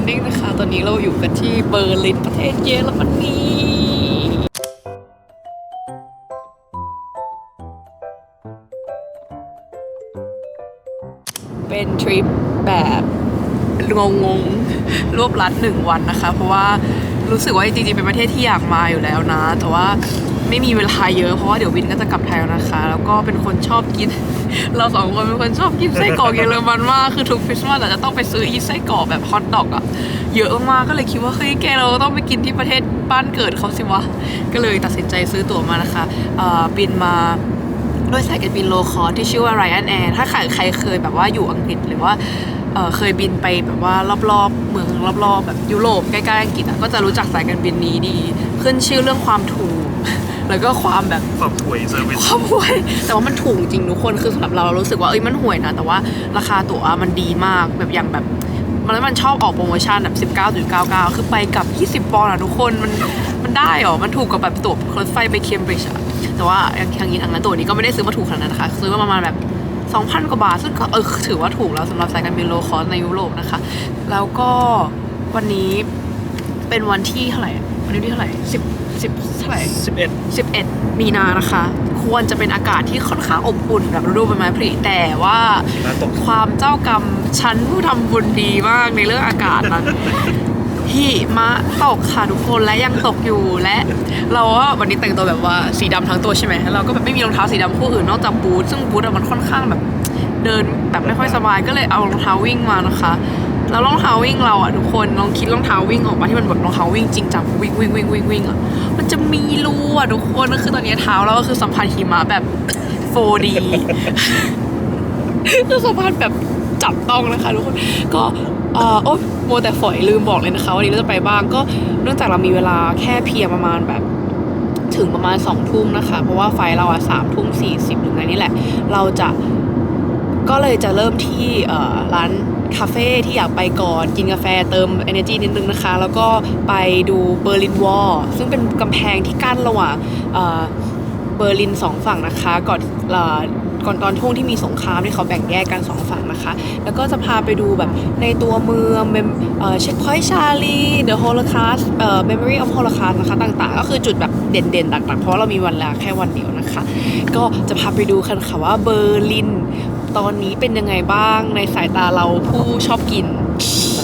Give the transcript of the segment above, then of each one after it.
Morning นะคะ ตอนนี้เราอยู่กันที่เบอร์ลินประเทศเยอรมนีเป็นทริปแบบงงงๆรวบรัดหนึ่งวันนะคะ เพราะว่ารู้สึกว่าจริงๆเป็นประเทศที่อยากมาอยู่แล้วนะ แต่ว่า ไม่มีเวลาเยอะเพราะว่าเดี๋ยววินก็จะกลับไทยแล้วนะคะ แล้วก็เป็นคนชอบกิน เราสองคนเป็นคนชอบกินไส้กรอกเยอรมันมากคือทุกคริสต์มาสอะจะต้องไปซื้ออีไส้กรอกแบบฮอทดอกอะเยอะมากก็เลยคิดว่าเฮ้ยแกเราต้องไปกินที่ประเทศบ้านเกิดเขาสิวะก็เลยตัดสินใจซื้อตั๋วมานะคะบินมาด้วยสายการบินโลคอที่ชื่อว่า Ryanair ถ้าใครใครเคยแบบว่าอยู่อังกฤษหรือว่าเคยบินไปแบบว่ารอบๆเมืองรอบๆแบบยุโรปใกล้ๆอังกฤษก็จะรู้จักสายการบินนี้ดี ขึ้นชื่อเรื่องความถูก แล้วก็ความแบบแบบหวยเซอร์วิสความห่วย แต่ว่ามันถูกจริงทุกคนคือสำหรับเราเรารู้สึกว่าเอ้ยมันห่วยนะ แต่ว่าราคาตั๋วมันดีมากแบบอย่างแบบมันแล้วมันชอบออกโปรโมชั่นแบบ 19.99 คือไปกับ 20 ปอนด์อะทุกคนมันมันได้เหรอ มันถูกกว่าแบบตั๋วรถไฟไปเคมบริดจ์อะแต่ว่าอย่างทางนี้ทางนั้นตั๋วนี้ก็ไม่ได้ซื้อมาถูกขนาดนั้นนะคะ ซื้อมาประมาณแบบ 2,000 กว่าบาท ซึ่งก็เออถือว่าถูกแล้วสำหรับสายการบินโลคอสในยุโรปนะคะ แล้วก็วันนี้เป็นวันที่เท่าไหร่อะ วันนี้ที่เท่าไหร่10 10เท่าไหร่สิบเอ็ด11มีนานะคะ ควรจะเป็นอากาศที่ค่อนข้างอบอุ่นแบบฤดูใบไม้ผลิแต่ว่ามาตกความเจ้ากรรมฉันผู้ทำบุญดีมากในเรื่องอากาศนั้นหิมะตกค่ะทุกคนและยังตกอยู่และ เราก็วันนี้แต่งตัวแบบว่าสีดำทั้งตัวใช่ไหมแล้วเราก็แบบไม่มีรองเท้าสีดำคู่อื่นนอกจากบูทซึ่งบูทอะมันค่อนข้างแบบ เดินแบบไม่ค่อยสบายก็เลยเอารองเท้าวิ่งมานะคะ แล้วรองเท้าวิ่งเราอะทุกคนลองคิดรองเท้าวิ่งออกมาที่มันแบบรองเท้าวิ่งจริงจังวิ่งวิ่งวิ่งวิ่งวิ่งอะมันจะมีรูอะทุกคนก็คือตอนนี้เท้าเราก็คือสัมผัสหิมะแบบ 4D คือสัมผัสแบบจับต้องนะคะทุกคนก็เอ่อโอ๊ยโมวแต่ฝอยลืมบอกเลยนะคะวันนี้เราจะไปบ้างก็เนื่องจากเรามีเวลาแค่เพียงประมาณแบบถึงประมาณสองทุ่มนะคะ เพราะว่าไฟเราอะสามทุ่มสี่สิบหรือไงนี่แหละ เราจะก็เลยจะเริ่มที่เอ่อร้าน คาเฟ่ที่อยากไปก่อนกินกาแฟเติม energy นิดนึงนะคะ แล้วก็ไปดูเบอร์ลินวอลซึ่งเป็นกำแพงที่กั้นระหว่างเบอร์ลินสองฝั่งนะคะ ก่อนเอ่อก่อนตอนช่วงที่มีสงครามที่เขาแบ่งแยกกันสองฝั่งนะคะ แล้วก็จะพาไปดูแบบในตัวเมืองเช็คพอยต์ชาลีเดอะโฮโลคาสเอ่อ memory of holocaust นะคะต่างๆ ก็คือจุดแบบเด่นๆ ต่างๆ เพราะเรามีวันลาแค่วันเดียวนะคะ ก็จะพาไปดูกันค่ะว่าเบอร์ลิน ตอนนี้เป็นยังไงบ้างในสายตาเราผู้ชอบกิน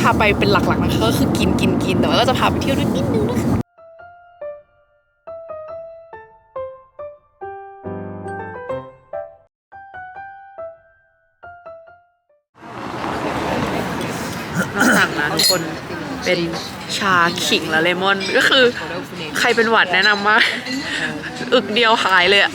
พาไปเป็นหลักๆนะก็คือกินกินกินแต่ว่าก็จะพาไปเที่ยวด้วยนิดนึงนะคะมาสั่งนะทุกคนเป็นชาขิงและเลมอนก็คือ ใครเป็นหวัดแนะนำว่า อึกเดียวหายเลยอะ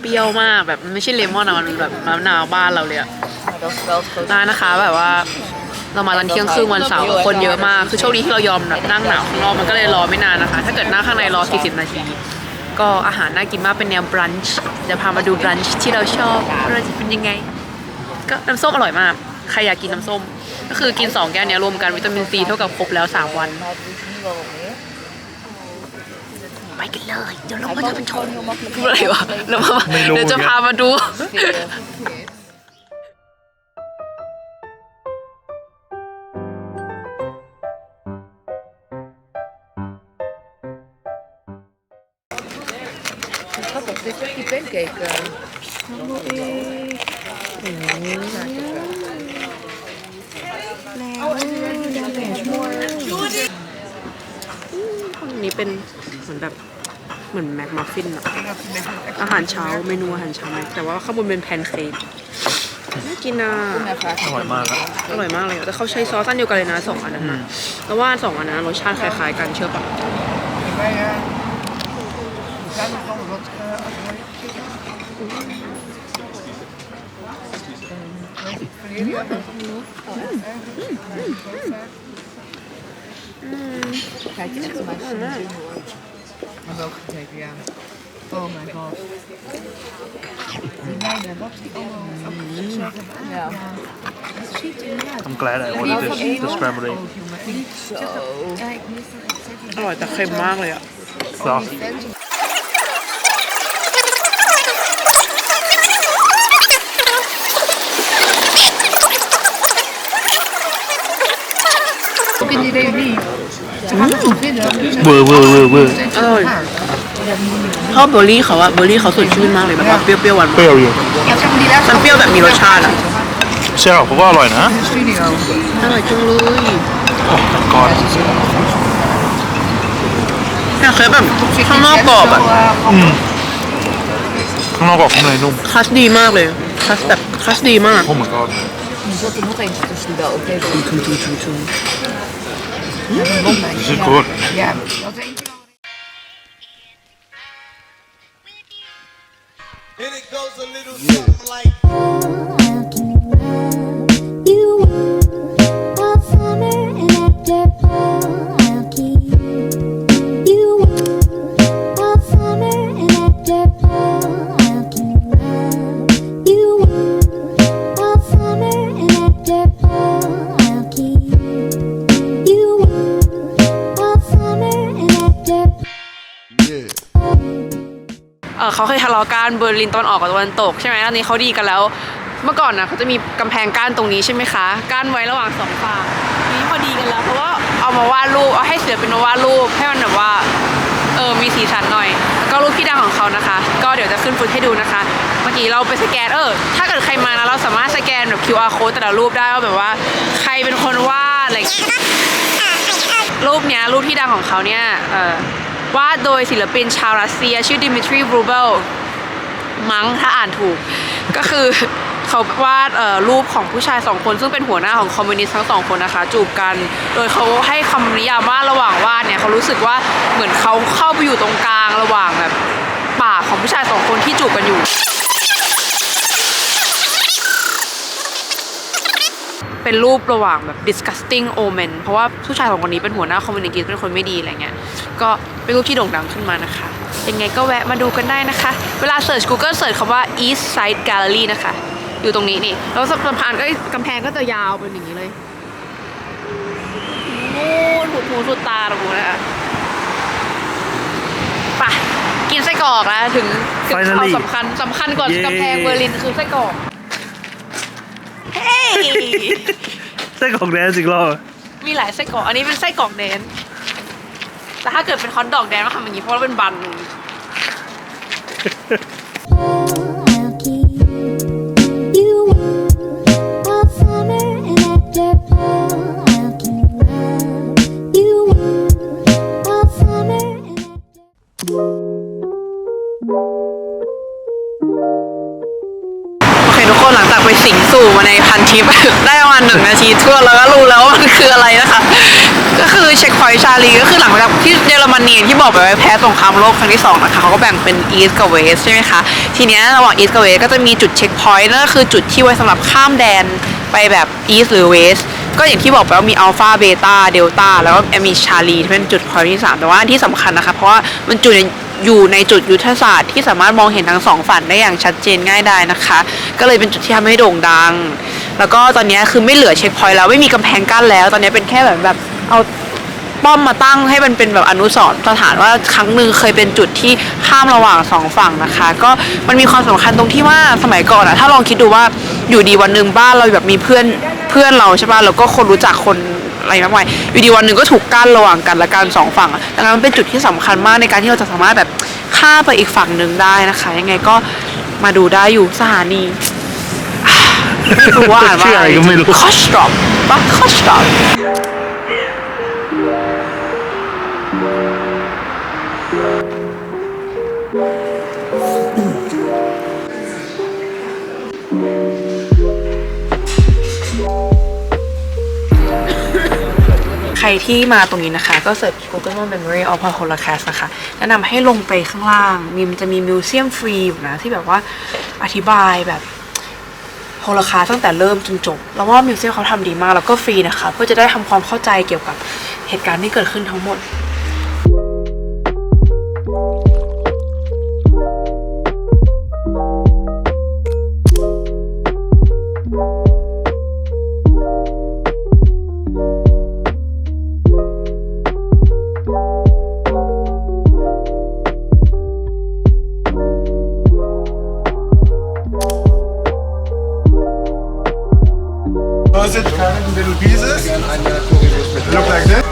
เปรี้ยวมากแบบมันไม่ใช่เลมอนอะมันแบบมะนาวบ้านเราเลยอะ Dat is wel het grote ร้านนะคะแบบว่า เรามาตอนเที่ยงครึ่งวันเสาร์คนเยอะมาก คือโชคดีที่เรายอมแบบนั่งหนาวข้างนอกมันก็เลยรอไม่นานนะคะ ถ้าเกิดนั่งข้างในรอ 40 นาทีก็อาหารน่ากินมากเป็นแนวบรันช์จะพามาดูบรันช์ที่เราชอบว่าเราจะเป็นยังไง ก็น้ำส้มอร่อยมาก ใครอยากกินน้ำส้ม ก็คือกิน 2 แก้วเนี้ยรวมกันวิตามินซีเท่ากับครบแล้ว 3 วัน ไปกันเลย เดี๋ยวเรามาจะไปชม Gewoon heel makkelijk. พูดอะไรวะเดี๋ยวมาไม่รู้ เดี๋ยวจะพามาดู Serieus. 'Grappig, dit is echt die pancake. eh. อันนี้เป็นเหมือนแบบ เหมือนแม็กมัฟฟินอะอาหารเช้าเมนูอาหารเช้าแม็กแต่ว่าข้างบนเป็นแพนเค้กน่ากินอะอร่อยมากอะอร่อยมากเลยอะแต่เขาใช้ซอสอันเดียวกันเลยนะสองอันนั้นนะแล้วว่าสองอันนั้นรสชาติคล้ายๆกันเชื่อปะอืม Maar wel gekeken, ja. Oh my god. Die meiden, wat die allemaal Ja. Het ziet er niet uit. Om kleiner worden, dus is. Zo. Oh, ik dacht geen ja. Zo. Ik vind die niet. เค็มมากเลยอะ Saucy. Fans เวอร์เวอร์เวอร์เวอร์อร่อยชอบเบอร์รี่เขาอะเบอร์รี่เขาสดชื่นมากเลยแบบว่าเปรี้ยวๆหวานเปรี้ยวอยู่ๆมันเปรี้ยวแบบมีรสชาติอะใช่หรอผมว่าอร่อยนะ Studio. อร่อยจังเลยโอ้ก่อนแต่เคยแบบข้างนอกกรอบอะอืมข้างนอกกรอบข้างในนุ่มคัสดีมากเลยคัสแบบคัสดีมากโอ้ my god Er zat er nog eentje tussen die wel oké was. Zit. Ja, it goes a little something like เขาเคยทะเลาะกันเบอร์ลินตอนออกกับตะวันตกใช่ไหมตอนนี้เขาดีกันแล้ว เมื่อก่อนนะเขาจะมีกำแพงกั้นตรงนี้ใช่ไหมคะกั้นไว้ระหว่างสองฝั่งทีนี้พอดีกันแล้ว เพราะว่าเอามาวาดรูปเอาให้ศิลปินมาวาดรูปให้มันแบบว่าเออมีสีสันหน่อย แล้วก็รูปที่ดังของเขานะคะ ก็เดี๋ยวจะขึ้นฟุตให้ดูนะคะ เมื่อกี้เราไปสแกนเออถ้าเกิดใครมานะเราสามารถสแกนแบบ QR code แต่ละรูปได้ว่าแบบว่า ใครเป็นคนวาดอะไรรูปเนี้ยรูปที่ดังของเขาเนี่ยเออ วาดโดยศิลปินชาวรัสเซีย ชื่อดิมิทรีบรูเบลมั้งถ้าอ่านถูก ก็คือเขาวาดเอ่อรูปของผู้ชายสองคน ซึ่งเป็นหัวหน้าของคอมมิวนิสต์ทั้งสองคนนะคะ จูบกัน โดยเขาให้คำนิยามว่าระหว่างวาดเนี่ยเขารู้สึกว่าเหมือนเขาเข้าไปอยู่ตรงกลางระหว่างแบบปากของผู้ชายสองคนที่จูบกันอยู่ เป็นรูประหว่างแบบ disgusting omen เพราะว่าผู้ชายสองคนนี้เป็นหัวหน้าคอมมิวนิสต์เป็นคนไม่ดีอะไรเงี้ย ก็เป็นรูปที่โด่งดังขึ้นมานะคะ ยังไงก็แวะมาดูกันได้นะคะ เวลา search Google search คำว่า East Side Gallery นะคะ อยู่ตรงนี้นี่ แล้วสะพานก็กำแพงก็จะยาวเป็นอย่างนี้เลยโอ้หูหูสุดตาเราดูนะคะไปกินไส้กรอกแล้วถึงถึง Finally ข่าวสำคัญสำคัญกว่ากำแพงเบอร์ลินคือไส้กรอกเฮ้ย ไส้กรอกแดนสิกรอบมีหลายไส้กรอกอันนี้เป็นไส้กรอกแดนแต่ถ้าเกิดเป็นฮอทดอกแดนก็ทำอย่างนี้เพราะว่าเป็นบัน 1 นาทีทั่วเราก็รู้แล้วว่ามันคืออะไรนะคะ ก็คือเช็คพอยต์ชาลีก็คือหลังจากที่เยอรมนีที่บอกไปว่าแพ้สงครามโลกครั้งที่2นะคะเขาก็แบ่งเป็นอีสกับเวสใช่ไหมคะ ทีเนี้ยระหว่างอีสกับเวสก็จะมีจุดเช็คพอยต์นั่นก็คือจุดที่ไว้สำหรับข้ามแดนไปแบบอีสหรือเวสก็อย่างที่บอกไปว่ามีอัลฟาเบต้าเดลต้าแล้วก็มีชาลีที่เป็นจุดพอยต์ที่ 3 แต่ว่าที่สำคัญนะคะ เพราะว่ามันจุดอยู่ในจุดยุทธศาสตร์ที่สามารถมองเห็นทั้งสองฝันได้อย่างชัดเจนง่ายได้นะคะ ก็เลยเป็นจุดที่ทำให้โด่งดัง แล้วก็ตอนนี้คือไม่เหลือเช็คพอยต์แล้วไม่มีกำแพงกั้นแล้ว ตอนนี้เป็นแค่แบบแบบเอาป้อมมาตั้งให้มันเป็นแบบอนุสรณ์สถานว่าครั้งหนึ่งเคยเป็นจุดที่ข้ามระหว่างสองฝั่งนะคะ ก็มันมีความสำคัญตรงที่ว่าสมัยก่อนอะถ้าลองคิดดูว่าอยู่ดีวันหนึ่งบ้านเราแบบมีเพื่อนเพื่อนเราใช่ป่ะแล้วก็คนรู้จักคนอะไรมากมายอยู่ดีวันหนึ่งก็ถูกกั้นระหว่างกันและกันสองฝั่งดังนั้นมันเป็นจุดที่สำคัญมากในการที่เราจะสามารถแบบข้ามไปอีกฝั่งหนึ่งได้นะคะ ยังไงก็มาดูได้อยู่สถานี ว่าอ่านว่าชื่ออะไรก็ไม่รู้คอสตอปปะคอสตรอปใครที่มาตรงนี้นะคะ ก็เสิร์ช Google Memory of Holocaust นะคะ แนะนำให้ลงไปข้างล่าง มีมันจะมีมิวเซียมฟรีอยู่นะ ที่แบบว่าอธิบายแบบ โฮโลคาตั้งแต่เริ่มจนจบแล้วว่ามิวเซียมเขาทำดีมากแล้วก็ฟรีนะคะ เพื่อจะได้ทำความเข้าใจเกี่ยวกับเหตุการณ์ที่เกิดขึ้นทั้งหมด sit kind of a little pieces. Look like this.